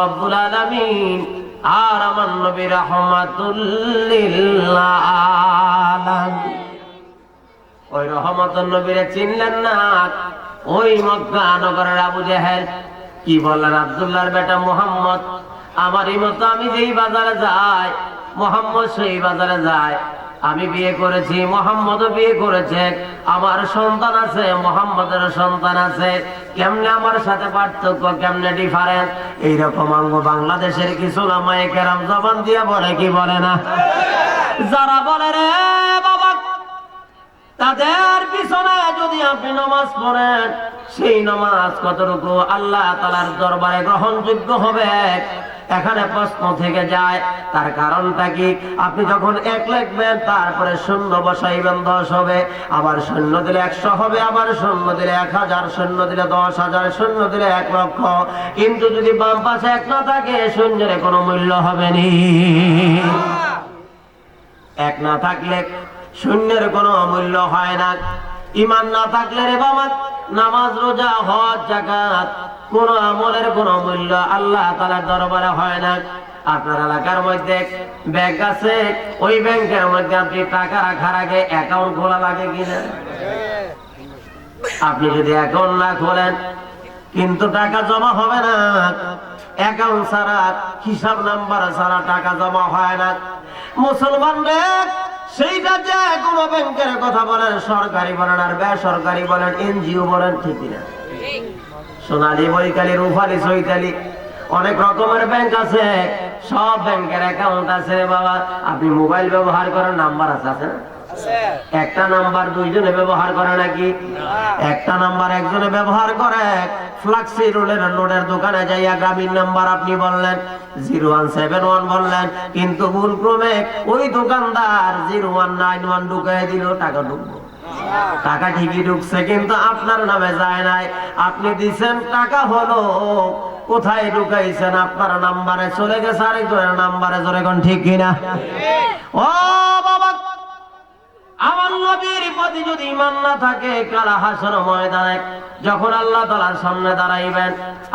রব্বুল আলামিন, আর আমার নবী রাহমাতুল্লিল আলামিন ওই নবীরে চিনলেন না? ওই মক্কা নগরের আবু জেহেল। কি বললেন, আব্দুল্লাহর বেটা মোহাম্মদ, আমারই মতো আমি যেই বাজারে যাই, মোহাম্মদ সেই বাজারে যায়। আমি বিয়ে করেছি, মোহাম্মদও বিয়ে করেছে, আমার সন্তান আছে, মোহাম্মদের সন্তান আছে। কেমনে আমার সাথে পার্থক্য, কেমনে ডিফারেন্স এইরকম অঙ্গ বাংলাদেশের কিছু লামায় কেরাম জবান দিয়ে বলে কি বলে না? যারা বলে রে তাদের পিছনে যদি আপনি নামাজ পড়েন, সেই নামাজ কতটুকু আল্লাহ তালার দরবারে গ্রহণযোগ্য হবে? এখানে প্রশ্ন থেকে যায়, তার কারণটা কি? আপনি যখন এক লিখবেন, তারপরে শূন্য বসাইবেন, দশ হবে। আবার শূন্য দিলে একশো হবে, আবার শূন্য দিলে এক হাজার, শূন্য দিলে দশ হাজার, শূন্য দিলে এক লক্ষ। কিন্তু যদি বাম পাশে এক না থাকে, শূন্যের কোনো মূল্য হবে নি। এক না থাকলে শূন্যের কোনো অমূল্য হয় না। ইমান না থাকলে রে বাবা, নামাজ, রোজা, হজ জাকাত কোন আমলের কোন মূল্য আল্লাহ তালার দরবারে হয় না। আপনার এলাকার মধ্যে ব্যাংক আছে, ওই ব্যাংকের মধ্যে আপনি টাকা রাখার আগে অ্যাকাউন্ট খোলা লাগে কিনা? আপনি যদি অ্যাকাউন্ট না খোলেন, কিন্তু টাকা জমা হবে না। অ্যাকাউন্ট ছাড়া, হিসাব নাম্বার ছাড়া টাকা জমা হয় না। মুসলমান সেইটা যে কোনো ব্যাংকের কথা বলেন, সরকারি বলেন আর বেসরকারি বলেন, এনজিও বলেন, ঠিকই না। সোনালি বৈকালী রুফালি সৈতালি অনেক রকমের ব্যাংক আছে, সব ব্যাংকের অ্যাকাউন্ট আছে বাবা। আপনি মোবাইল ব্যবহার করেন, নাম্বার আছে আছে না? একটা নাম্বার দুইজনে ব্যবহার করে নাকি? একটা নাম্বার একজনে ব্যবহার করে। ফ্লাক্সি রোডের রোডের দোকানে যাইয়া গ্রামীণ নাম্বার আপনি বললেন জিরো ওয়ান সেভেন ওয়ান বললেন কিন্তু ভুল ক্রমে ওই দোকানদার জিরো ওয়ান নাইন ওয়ান ঢুকাই দিল টাকা ঢুকবো টাকা ঠিকই ঢুকছে কিন্তু আপনার নামে যায় নাই। আপনি দিচ্ছেন টাকা হলো কোথায় ঢুকাইছেন? আপনার নাম্বারে চলে গেছে আরেকজনের নাম্বারে জোরে কোন ঠিক কিনা? ও বাবা আমার নবীর প্রতি যদি ইমান না থাকে কারা হাসর ময়দানে যখন আল্লাহ তালার সামনে দাঁড়াইবেন,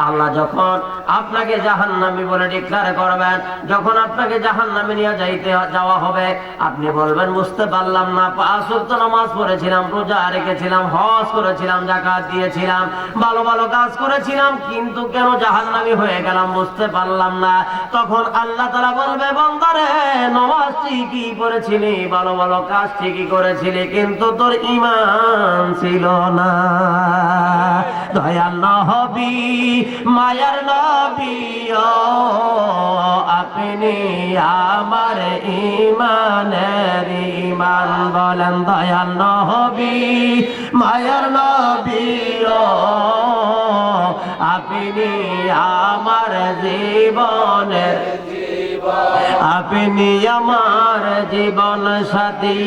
আল্লাহ যখন আপনাকে জাহান্নামী বলে ডিক্লার করবেন, যখন আপনাকে জাহান্নামে নিয়ে যাইতে যাওয়া হবে, আপনি বলবেন, বুঝতে পারলাম না, পাঁচ ওয়াক্ত নামাজ পড়েছিলাম, রোজা রেখেছিলাম, হজ করেছিলাম জাকাত দিয়েছিলাম, ভালো ভালো কাজ করেছিলাম, কিন্তু কেন জাহান্নামী হয়ে গেলাম, বুঝতে পারলাম না। তখন আল্লাহ তালা বলবে, বন্দারে, নমাজ ঠিকই পড়েছিলি, ভালো ভালো কাজ ঠিকই করেছিলি কিন্তু তোর ইমান ছিল না। দয়াল নহবি মায়ার নবী আপনি আমার ইমানের ইমান বলেন দয়াল নহবি মায়ার নবী আপনি আমার জীবনের আপনি আমার জীবন সাথী,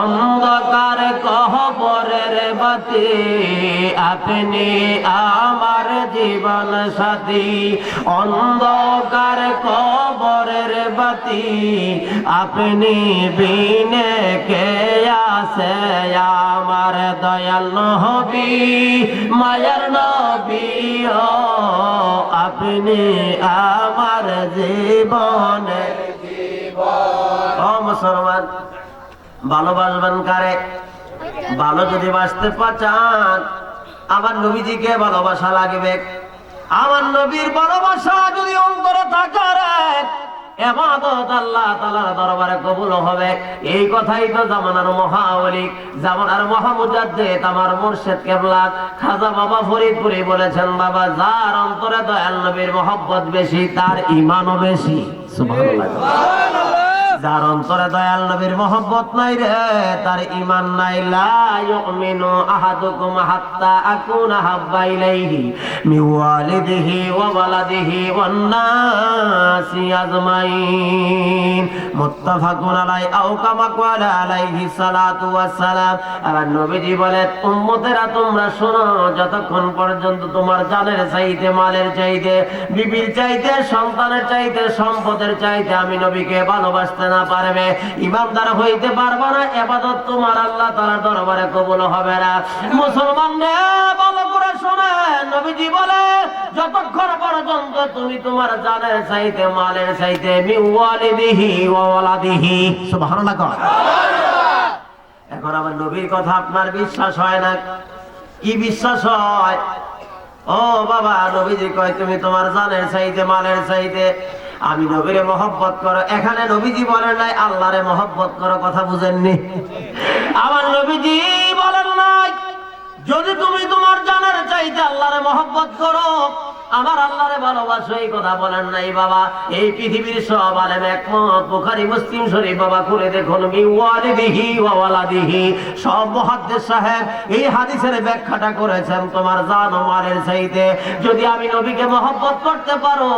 অন্ধকার কহবরের বাতি। আপনি আমার জীবন সাথী, অন্ধকার কবরের বাতি। আপনি বিনে কে আছে আমার দয়াল নবী, মায়ার নবী আপনি আমার জীবনে ও মুসলমান ভালোবাসবেন কারে? ভালো যদি বাঁচতে পাচান আমার নবীজিকে ভালোবাসা লাগবে। আমার নবীর ভালোবাসা যদি অন্তরে থাকে এবাদত আল্লাহ তাআলার দরবারে কবুল হবে। এই কথাই তো জামানার মহাওলি, জামানার মহামুজাদ্দিদ আমার মুর্শিদ কেবলা, খাজা বাবা ফরিদপুরি বলেছেন, বাবা, যার অন্তরে দয়াল নবীর মহব্বত বেশি, তার ঈমানও বেশি। সুবহানাল্লাহ যার অন্তরে দয়াল নবীর মহব্বত নাই রে, তার ইমান নাই। লা আহাদুকুম হাত্তা ইলাইহি ওয়া ওয়ালাদিহি ওয়ান আজমাইন। মুত্তাফাকুন আলাই আও কামা আলাইহি সালাতু সালাম নবীজি উম্মতেরা, তোমরা শোনো, যতক্ষণ পর্যন্ত তোমার জানের চাইতে, মালের চাইতে, বিবির চাইতে, সন্তানের চাইতে, সম্পদের চাইতে আমি নবীকে ভালোবাসতে না পারবে। ইমানদার হইতে পারবে না, এবাদত তোমার আল্লাহ তাআলার দরবারে কবুল হবে না। মুসলমান তুমি তোমার জানের মালের। এখন আমার নবীর কথা আপনার বিশ্বাস হয় না? কি বিশ্বাস হয়? ও বাবা, নবীজি কয়, তুমি তোমার জানের মালের চাইতে আমি নবীরে মহব্বত করো, এখানে নবীজি বলেন নাই, আল্লাহরে মহব্বত করো কথা বুঝেননি। আমার নবীজি বলেন নাই, যদি তুমি তোমার জানার চাইতে আল্লাহরে মহব্বত করো আমার আল্লাহরে ভালোবাসো, এই কথা বলেন নাই বাবা। এই পৃথিবীর সব আলেম একমত, বুখারী, মুসলিম শরীফ, বাবা করে দেখুন মি ওয়ালিদিহি ওয়া ওয়ালাদিহি। সব মুহাদ্দিস সাহেব এই হাদিসের ব্যাখ্যাটা করেছেন, তোমার জান ও মালের চাইতে। যদি আমি নবীকে মহব্বত করতে পারো,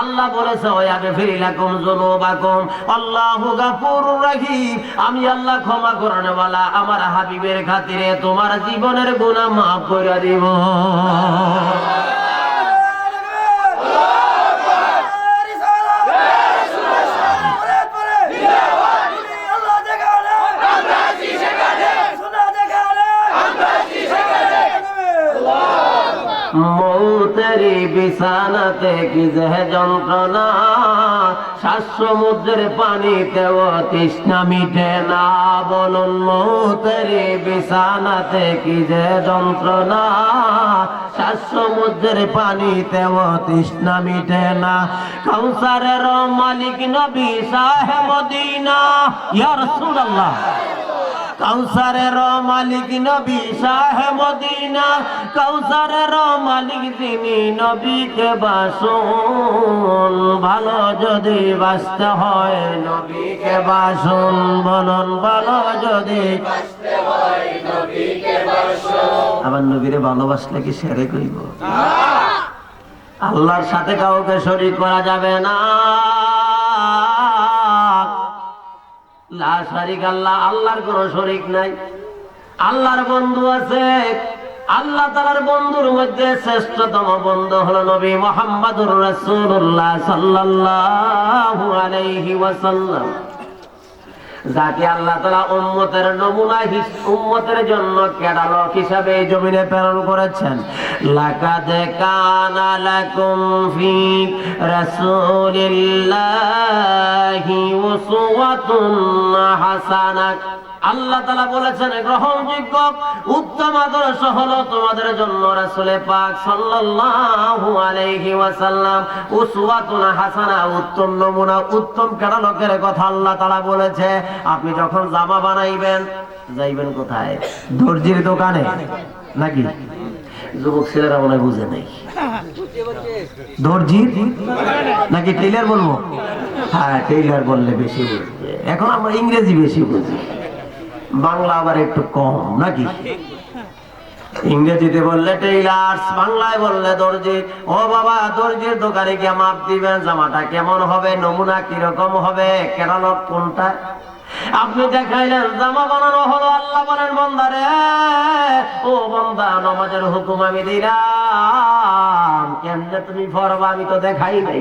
আল্লাহ বলেছে ওয়া গফিরিলাকুম যুনুবাকুম। আল্লাহু গাফুরুর রহিম। আমি আল্লাহ ক্ষমা করনেওয়ালা আমার হাবিবের খাতিরে তোমার জীবনের গুনাহ মাফ করে দিব। বিছানাতে কি যে যন্ত্রণা? শ্বাস সমুদ্রের পানিতেও তৃষ্ণা মিটে না। বলুন মৌতেরি বিছানাতে কি যে যন্ত্রণা? শ্বাস সমুদ্রের পানিতেও তৃষ্ণা মিটে না। কৌসারের মালিক নবী সাহেব মদিনা। ইয়া রাসূলুল্লাহ। কাউসারের মালিক নবী শাহে মদিনা। কাউসারের মালিক তিনি নবীকে বাসুন ভালো যদি বাঁচতে হয় নবীকে বাসুন বলুন ভালো যদি আবার নবীরে ভালোবাসলে কি সেরে কইব? আল্লাহর সাথে কাউকে শরীক করা যাবে না। লা শারিক আল্লাহ, আল্লাহর কোনো শরিক নাই। আল্লাহর বন্ধু আছে। আল্লাহ তালার বন্ধুর মধ্যে শ্রেষ্ঠতম বন্ধু হলো নবী মোহাম্মদুর রাসূলুল্লাহ সাল্লাল্লাহু আলাইহি ওয়াসাল্লাম। যাকে আল্লাহ তালা উম্মতের নমুনা উম্মতের জন্য ক্যাটালগ হিসাবে জমিনে প্রেরণ করেছেন। লাকাদ কানা লাকুম ফি রাসূলিল্লাহি উসওয়াতুন হাসানাহ আল্লাহ তালা বলেছেন, গ্রহণযোগ্য উত্তম আদর্শ হলো তোমাদের জন্য রাসূলে পাক সাল্লাল্লাহু আলাইহি ওয়াসাল্লাম উসওয়াতুন হাসানা, উত্তম নমুনা, উত্তম ক্যাটালগের কথা আল্লাহ তালা বলেছে। আপনি যখন জামা বানাইবেন, যাইবেন কোথায়? দর্জির দোকানে? নাকি? যুবক ছেলেরা মনে বুঝে নেই। দর্জির? নাকি টেইলার বলব? হ্যাঁ টেইলার বললে বেশি বুঝবে। এখন আমরা ইংরেজি বেশি বুঝি। বাংলা আবার একটু কম নাকি? ইংরেজিতে বললে টেইলার্স বাংলায় বললে দর্জি। ও বাবা দর্জির দোকানে গিয়ে মাপ দিবেন জামাটা কেমন হবে নমুনা কীরকম হবে ক্যাটালগ কোনটা? আপনি দেখাইলেন জামা বানানো হলো আল্লাহ বলেন বন্দারে ও বন্দা নমাজের হুকুম আমি দিলাম। কেমনে তুমি ফরবা আমি তো দেখাই নাই।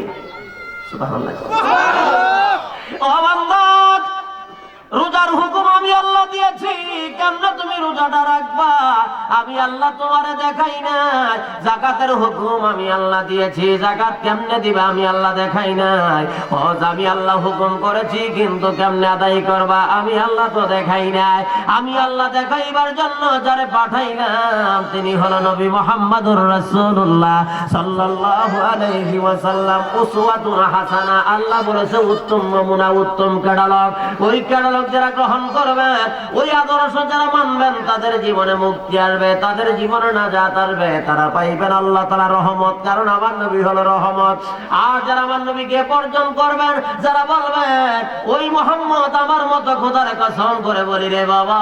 ও বান্দা রোজার হুকুম আমি আল্লাহ দিয়েছি। কেমনে তুমি রোজাটা রাখবা? আমি আল্লাহ তোমারে দেখাই নাই। জাকাতের হুকুম আমি আল্লাহ দিয়েছি। জাকাত কেমনে দিবা আমি আল্লাহ দেখাই নাই। হজ আমি আল্লাহ হুকুম করেছি, কিন্তু কেমনে আদায় করবা আমি আল্লাহ তো দেখাই নাই। আমি আল্লাহ দেখাইবার জন্য যারে পাঠাইলাম, তিনি হলো নবী মোহাম্মদুর রাসূলুল্লাহ সাল্লাল্লাহু আলাইহি ওয়াসাল্লাম। উসওয়াতুন হাসানা। আল্লাহ বলেছে, উত্তম নমুনা, উত্তম কেডালক ওই ক্যাটালগ যারা গ্রহণ করবে, ওই আদর্শ যারা মানবেন, তাদের জীবনে মুক্তি আসবে, তাদের জীবনে না যা আসবে। তারা পাইবেন আল্লাহ তালা রহমত, কারণ আমার নবী হলো রহমত। আর যারা আমার নবীকে বর্জন করবেন, যারা বলবেন, ওই মোহাম্মদ আমার মতো খোদার কসম করে বলি রে বাবা।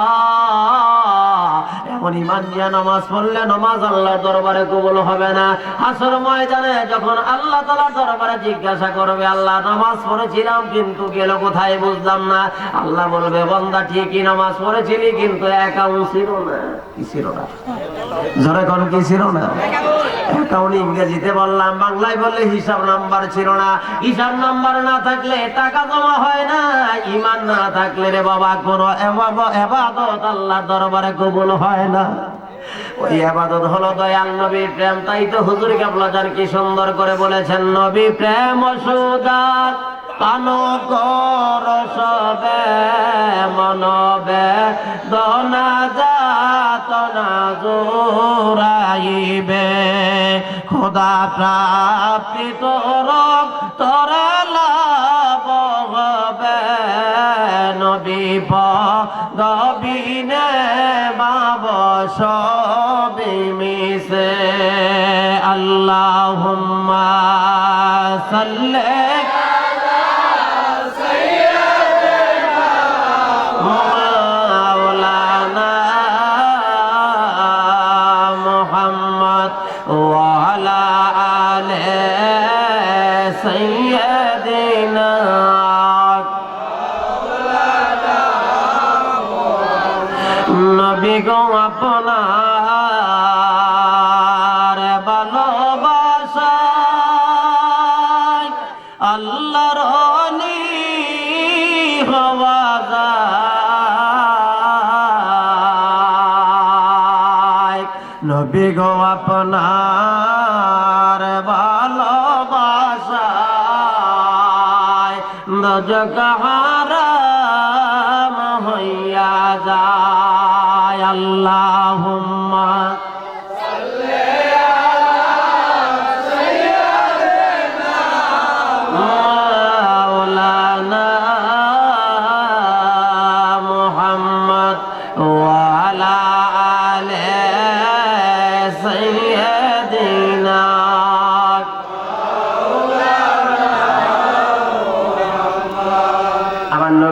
এমন ইমান নিয়ে নামাজ পড়লে নামাজ আল্লাহ দরবারে কবুল হবে না। আসর ময়দানে যখন আল্লাহ তালা দরবারে জিজ্ঞাসা করবে, আল্লাহ, নামাজ পড়েছিলাম, কিন্তু গেল কোথায় বুঝলাম না। আল্লাহ বলবে, বন্দা, ঠিকই নামাজ পড়েছিলি, কিন্তু একাউন্ট ছিল না। কি ছিল না? জোরে কোন, কি ছিল না? অ্যাকাউন্ট ইংরেজিতে বললাম, বাংলায় বললে হিসাব নাম্বার ছিল না। হিসাব নাম্বার না থাকলে টাকা জমা হয় না। ইমান না থাকলে রে বাবা, কোন এবাদত আল্লাহ দরবারে কবুল হয় না। ওই আবাদত হলো দয়াল নবীর প্রেম, তাই তো হুজুর কাবলাজার কি সুন্দর করে বলেছেন, নবী প্রেম সুদার পান কর সবে, মনবে দনা যাত না জোরাইবে খোদা প্রাপ্তি তোর তোরে লাভ হবে। নবী গবিনে বাব নবী গো আপনার ভালোবাসায়। দজকাহারাম হইয়া যায়। আল্লাহুম্মা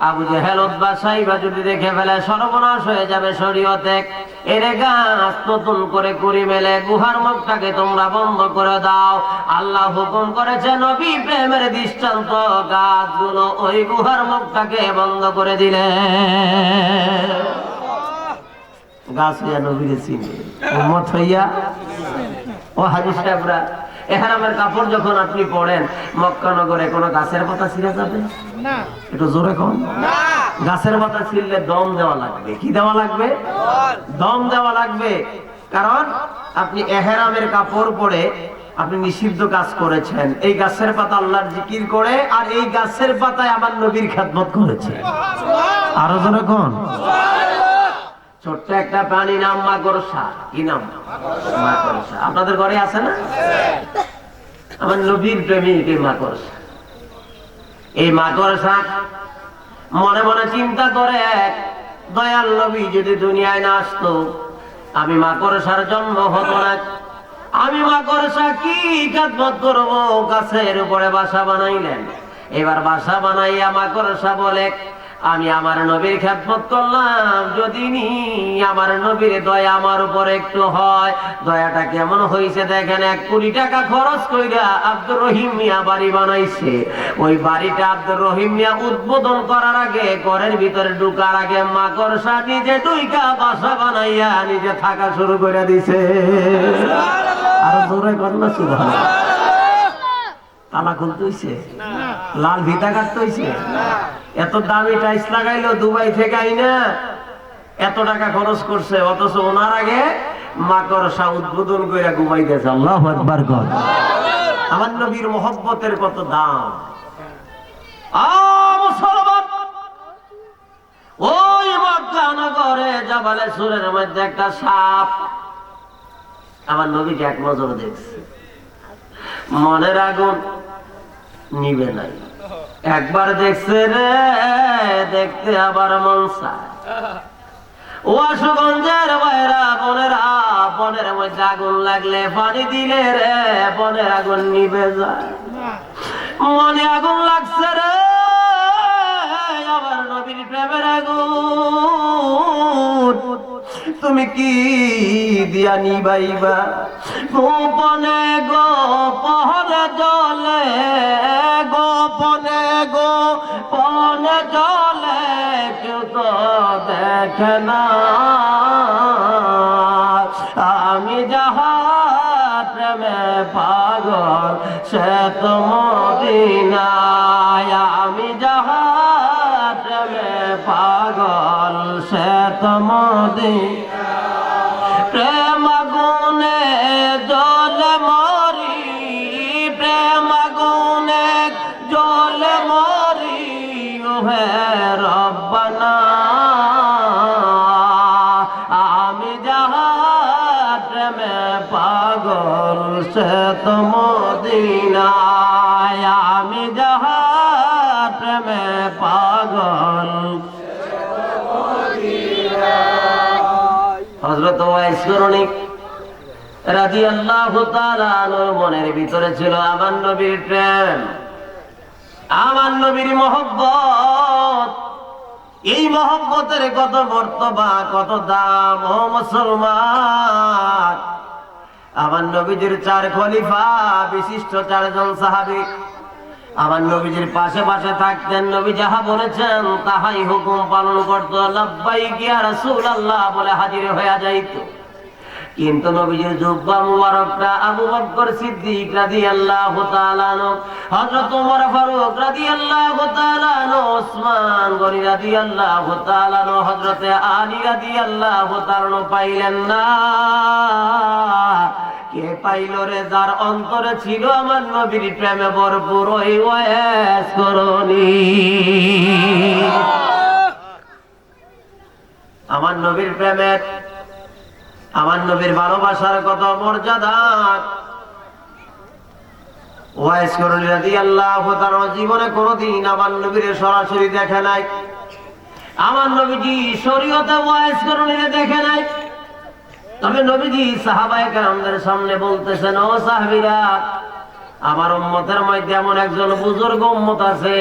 আবু জেহেল উদ্বাসাই বা যদি দেখে ফেলে, সর্বনাশ হয়ে যাবে শরীয়তে। এরে গাছ নতুন করে করি মেলে, গুহার মুখটাকে তোমরা বন্ধ করে দাও। আল্লাহ হুকুম করেছে, নবী প্রেমের দৃষ্টান্ত গাছগুলো ওই গুহার মুখটাকে বন্ধ করে দিলে। গাছ হইয়া নবীরে চিনে। হইয়া, ও হাজি সাহেবরা, এহারামের কাপড় যখন আপনি পড়েন, মক্কানগরে কোনো গাছের পাতা ছিঁড়ে যাবে? একটু জোরে কম গাছের পাতা ছিঁড়লে দম দেওয়া লাগবে। কি দেওয়া লাগবে? দম দেওয়া লাগবে। কারণ আপনি এহেরামের কাপড় পরে আপনি নিষিদ্ধ কাজ করেছেন। এই গাছের পাতা আল্লাহর জিকির করে আর এই গাছের পাতায় আমার নবীর খেদমত করেছে। আরও জোরে কোন। ছোট্ট একটা প্রাণী নাম মাকড়সা। কি নাম? মাকড়সা। আপনাদের ঘরে আছে না? আমার নবীর প্রেমিক এই মাকড়সা। এই মাদ্রাসা মনে মনে চিন্তা করে, দয়াল নবী যদি দুনিয়ায় না আসতো, আমি মাকড়সার জন্ম হতো না। আমি মাকড়সা কি কাজমত করব? গাছের উপরে বাসা বানাইলেন। এবার বাসা বানাইয়া মাকড়সা বলে আমি আমার নবীর খেদমত করলাম। যদি নি আমার নবীর দয়া আমার উপর একটু হয়। দয়াটা কেমন হয়েছে দেখেন এক কোটি টাকা খরচ কইরা আব্দুর রহিম মিয়া বাড়ি বানাইছে। ওই বাড়িটা আব্দুর রহিম মিয়া উদ্বোধন করার আগে ঘরের ভিতরে ঢুকার আগে মাকড়সা নিজে দুইকা বাসা বানাইয়া নিজে থাকা শুরু করে দিছে। আরও জোরে কন্যা সুভাষ তালা খুলতে হইছে? লাল ভিতা কাটতে হইছে? এত দামি টাইস লাগাইলো দুবাই থেকে আইনা। এত টাকা খরচ করছে, অথচ ওনার আগে মাকড়সা উদ্বোধন করে ঘুমাই গেছে আল্লাহ একবার কর। আমার নবীর মোহব্বতের কত দাম। ওই একটা সাপ। আমার এক নজর দেখছে। মনের আগুন। নিবে নাই। একবার দেখছে রে, দেখতে আবার মন চায়। ওয়াসগঞ্জের বাইরা বনেরা, বনের মধ্যে আগুন লাগলে পানি দিলে রে, বনের আগুন নিবে যায়। মনে আগুন লাগছে রে, আমার নবীর প্রেমের আগুন। তুমি কি দিয়া নিবাইবা? গোপনে গোপনে জলে গোপনে গোপনে জলে কেউ তো দেখে না। আমি যাহা প্রেমে পাগল, সে তো মদিনায়। আমি যাহা প্রেমে পাগল, সে তো আমি যাহা প্রেমে পাগল, সে তো মদিনায়। আমি যাহা প্রেমে পাগল হজরত ওয়াইস করণিক রাজি আল্লাহ মনের ভিতরে ছিল আমার নবীর প্রেম। আমার নবীর মহব্বত। এই মহব্বতের কত বর্তবা কত দাম, ও মুসলমান। আমার নবীজির চার খলিফা, বিশিষ্ট চারজন সাহাবী। আমার নবীজির পাশে পাশে থাকতেন, নবী যাহা বলেছেন, তাহাই হুকুম পালন করত। লাব্বাই গিয়া আল্লাহ বলে হাজির হয়ে যাইত। কিন্তু নবীজির জুব্বা মুবারকটা আবু বকর সিদ্দিক রাদিয়াল্লাহু তাআলা আনহু হযরত ওমর ফারুক রাদিয়াল্লাহু তাআলা আনহু ওসমান গনি রাদিয়াল্লাহু তাআলা আনহু হযরত আলী রাদিয়াল্লাহু তাআলা আনহু পাইলেন না। কে পাইল রে যার অন্তরে ছিল আমার নবীর প্রেমে ভরপুর ওই ওয়াস করনি আমার নবীর প্রেমের আমার নবীর ভালোবাসার কত মর্যাদা। জীবনে কোনোদিন আমার নবীর সরাসরি দেখে নাই। আমার নবীজি শরীয়তে ওয়াইস করণীরে দেখে নাই। তবে নবীজি সাহাবায়ে কেরামদের সামনে বলতেছেন, ও সাহাবীরা, আমার উম্মতের মধ্যে এমন একজন বুজুর্গ উম্মত আছে,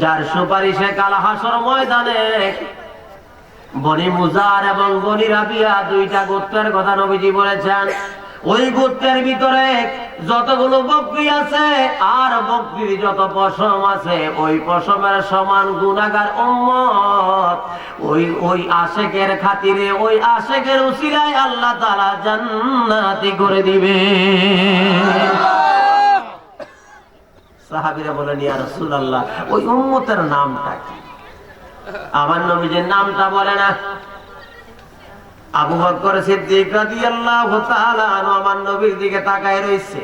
যার সুপারিশে কাল হাসর ময়দানে বনি মুজার এবং বনি রাবিয়া দুইটা গোত্রের কথা নবীজি বলেছেন। ওই গোত্রের ভিতরে যতগুলো বকরি আছে আর বকরির যত পশম আছে, ওই পশমের সমান গুণাগার উম্মত। ওই ওই আশেকের খাতিরে, ওই আশেকের উসিলায় আল্লাহ তাআলা জান্নাতি করে দিবে। সাহাবীরা বলেন, ইয়া রাসূলুল্লাহ, ওই উম্মতের নামটা কি? আমার নবীজির নামটা বলে না। আবু সিদ্দিক রাদিয়াল্লাহু তাআলা আমার নবীর দিকে তাকায় রইছে।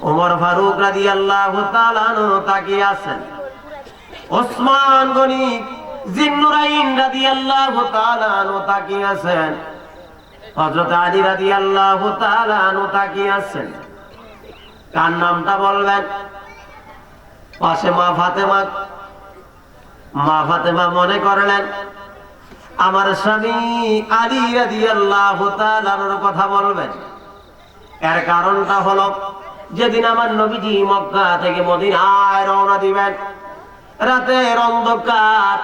ওমর ফারুক রাদিয়াল্লাহু তাআলা তাকিয়ে আছেন। ওসমান গনি জিন্নুরাইন রাদিয়াল্লাহু তাআলা তাকিয়ে আছেন। হযরত আলী রাদিয়াল্লাহু তাআলা তাকিয়ে আছেন। কার নামটা বলবেন? পাশে মা ফাতেমা মা ফাতেমা মনে করলেন, আমার স্বামী আলী রাদিয়াল্লাহু তাআলার কথা বলবেন। এর কারণটা হলো, যেদিন আমার নবীজি মক্কা থেকে মদিনায় রওনা দিবেন, রাতের অন্ধকার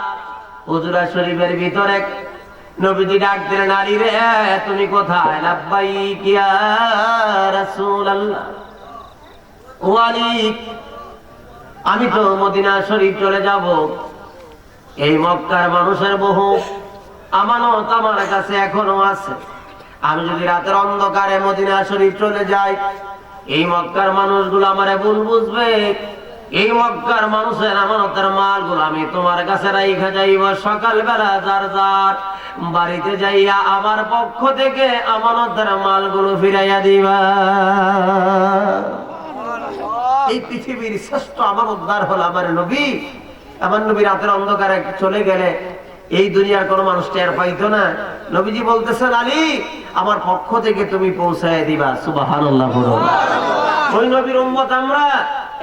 হুজুরা শরীফের ভিতরে নবীজি ডাক দিলেন, আলী রে, তুমি কোথায়? লাব্বাইক ইয়া রাসূলুল্লাহ। ও আলী আমি তো মদিনা শরীফ চলে যাব। এই মক্কার মানুষের বহু আমানত আমার কাছে এখনও আছে। আমি যদি রাতের অন্ধকারে মদিনা শরীফ চলে যাই, এই মক্কার মানুষগুলো আমারে ভুল বুঝবে। এই মক্কার মানুষের আমানতের মালগুলো আমি তোমার কাছে রাইখা যাইব সকালবেলা যার যার। বাড়িতে যাইয়া আমার পক্ষ থেকে আমানতের মালগুলো ফিরাইয়া দিবা। এই পৃথিবীর শ্রেষ্ঠ আমার উদ্ধার হলো আমার নবী। আমার নবী রাতের অন্ধকারে চলে গেলে এই দুনিয়ার কোন মানুষ টের পাইতো না। নবীজি বলতেছেন আলী আমার পক্ষ থেকে তুমি পৌঁছায় দিবা। বলো ওই নবীর উম্মত আমরা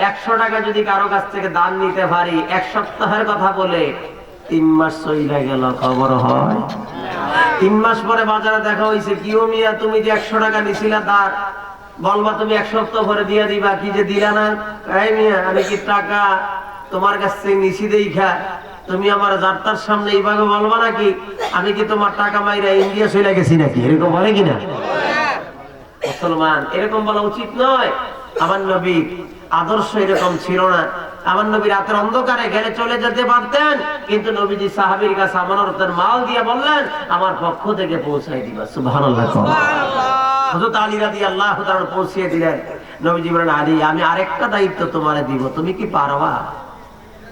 একশো টাকা যদি কারও কাছ থেকে দান নিতে পারি এক সপ্তাহের কথা বলে তিন মাস চইলা গেল খবর হয়। তিন মাস পরে বাজারে দেখা হয়েছে কিও মিয়া তুমি যে একশো টাকা নিছিলা তার বলবা তুমি এক সপ্তাহ পরে দিয়ে দিবা কি যে দিলা না? এই মিয়া আমি কি টাকা তোমার কাছ নিছি দেখা তুমি আমার যাত্রার সামনে এইভাবে বলবা নাকি? আমি কি তোমার টাকা মাইরা ইন্ডিয়া চলে গেছি নাকি? এরকম বলে কিনা? মুসলমান এরকম বলা উচিত নয়। আমার নবী আদর্শ এরকম ছিল না। আমার নবী রাতের অন্ধকারে গেলে চলে যেতে পারতেন কিন্তু নবীজি সাহাবীর কাছে আমানতের মাল দিয়ে বললেন আমার পক্ষ থেকে পৌঁছাই দিবা। সুবহানাল্লাহ। হযরত আলী রাদিয়াল্লাহু তাআলা পৌঁছিয়ে দিলেন। নবীজি বলেন আলী আমি আরেকটা দায়িত্ব তোমারে দিব। তুমি কি পারবা?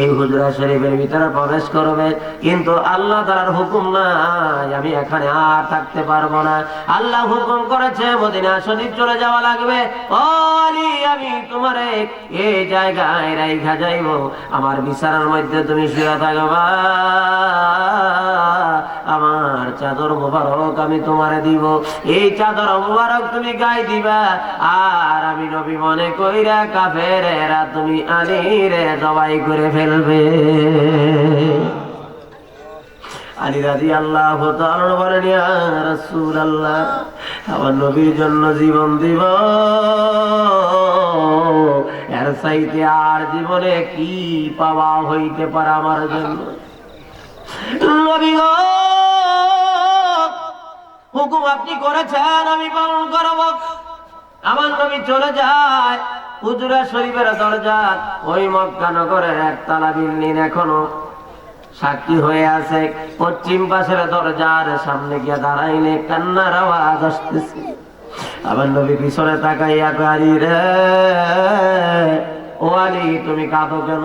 এই হুজরা শরীফের ভিতরে প্রবেশ করবে। কিন্তু আল্লাহ তার হুকুম নাই, আমি এখানে আর থাকতে পারব না। আল্লাহ হুকুম করেছে, মদিনা শরীফ চলে যাওয়া লাগবে। আলী আমি তোমার এই জায়গায় রাইখা যাইব। আমার বিচারের মধ্যে তুমি শুয়ে থাকবা। আমার চাদর মোবারক আমি তোমারে দিব। এই চাদর মোবারক তুমি গাই দিবা। আর আমি নবী মনে কইরা কাফের এরা তুমি আলিরে জবাই করে ফেলবে। আলী রাজি আল্লাহ রাসূলুল্লাহ, আমার নবীর জন্য জীবন দিব। আর জীবনে কি পাওয়া হইতে পারে আমার জন্য? হুকুম আপনি করেছেন, আমি পালন করব। আমার নবী চলে যায় হুজুরা শরীফের দরজা ওই মক্কা নগরের একতলা বিল্ডিং এখনও সাক্ষী হয়ে আছে। পশ্চিম পাশের দরজার সামনে গিয়ে দাঁড়াইলে কান্নার আওয়াজ আসতেছে। আমার নবী পিছনে তাকাইয়া গাড়ি রে ও আলী, তুমি কাঁদো কেন?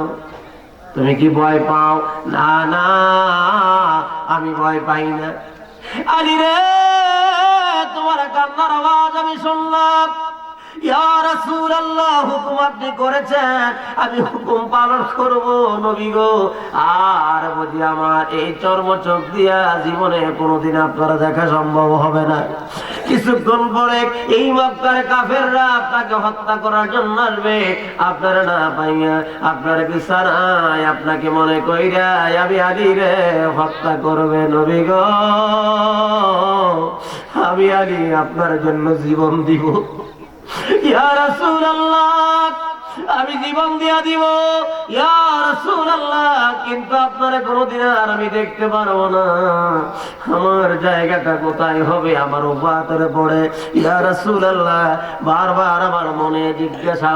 তুমি কি ভয় পাও? না না, আমি ভয় পাই না। আলী রে, তোমার কান্নার আওয়াজ আমি শুনলাম। আপনারা দেখা সম্ভব হবে না। কিছুক্ষণ পরে এই মক্কার কাফেররা আপনাকে হত্যা করার জন্য আসবে। আপনারা না পাইয়া, আপনার বিছানায় আপনাকে মনে কইরা, আমি আলী রে হত্যা করবে, নবী গো। আমি আলী আপনার জন্য জীবন দিব। আমি জীবন দিয়া দিব। কিন্তু আপনার কোনোদিন আর আমি দেখতে পারব না। আমার জায়গাটা কোথায় হবে? আমার উপাতরে পড়ে ইয়া রাসূলুল্লাহ, বারবার আমার মনে জিজ্ঞাসা